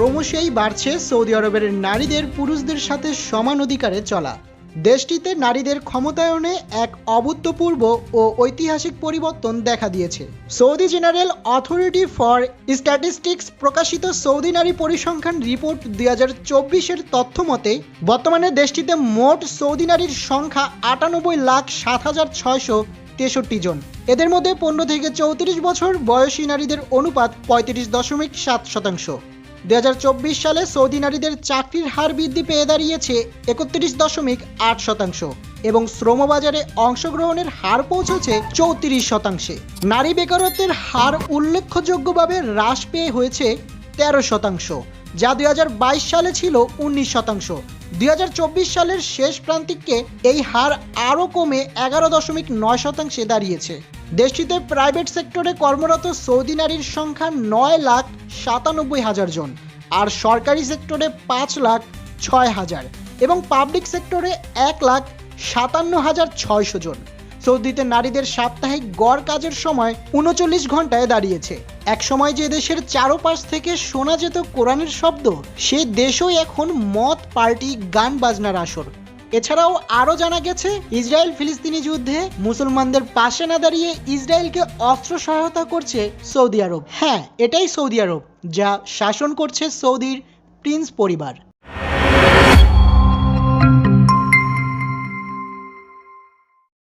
ক্রমশই বাড়ছে সৌদি আরবের নারীদের পুরুষদের সাথে সমান অধিকারে চলা। দেশটিতে নারীদের ক্ষমতায়নে এক অভূতপূর্ব ও ঐতিহাসিক পরিবর্তন দেখা দিয়েছে। Saudi general authority for statistics প্রকাশিত সৌদি নারী পরিসংখ্যান রিপোর্ট দুই হাজার চব্বিশের তথ্য মতে বর্তমানে দেশটিতে মোট সৌদি নারীর সংখ্যা আটানব্বই লাখ সাত হাজার ছয়শো তেষট্টি জন। এদের মধ্যে পনেরো থেকে চৌত্রিশ বছর বয়সী নারীদের অনুপাত পঁয়ত্রিশ দশমিক সাত শতাংশ। দুই হাজার চব্বিশ সালে সৌদি নারীদের চাকরির হার বৃদ্ধি পেয়ে দাঁড়িয়েছে একত্রিশ দশমিক আট শতাংশ এবং শ্রমবাজারে অংশগ্রহণের হার পৌঁছেছে চৌত্রিশ শতাংশে। নারী বেকারত্বের হার উল্লেখযোগ্যভাবে হ্রাস পেয়ে হয়েছে তেরো শতাংশ, যা দুই হাজার বাইশ সালে ছিল উনিশ শতাংশ। দুই হাজার চব্বিশ সালের শেষ প্রান্তিককে এই হার আরও কমে এগারো দশমিক নয় শতাংশে দাঁড়িয়েছে। দেশটিতে প্রাইভেট সেক্টরে কর্মরত সৌদি নারীর সংখ্যা নয় লাখ সাতানব্বই হাজার জন, আর সরকারি সেক্টরে পাঁচ লাখ ছয় হাজার এবং পাবলিক সেক্টরে এক লাখ সাতান্ন হাজার ছয়শো জন। সৌদিতে নারীদের সাপ্তাহিক গড় কাজের সময় উনচল্লিশ ঘন্টায় দাঁড়িয়েছে। এক সময় যে দেশের চারোপাশ থেকে শোনা যেত কোরআনের শব্দ, সে দেশই এখন মদ, পার্টি, গান বাজনার আসর। এছাড়াও আরও জানা গেছে ইসরায়েল ফিলিস্তিনি যুদ্ধে মুসলমানদের পাশে না দাঁড়িয়ে ইসরায়েলকে অস্ত্র সহায়তা করছে সৌদি আরব। হ্যাঁ এটাই সৌদি আরব, যা শাসন করছে সৌদির প্রিন্স পরিবার।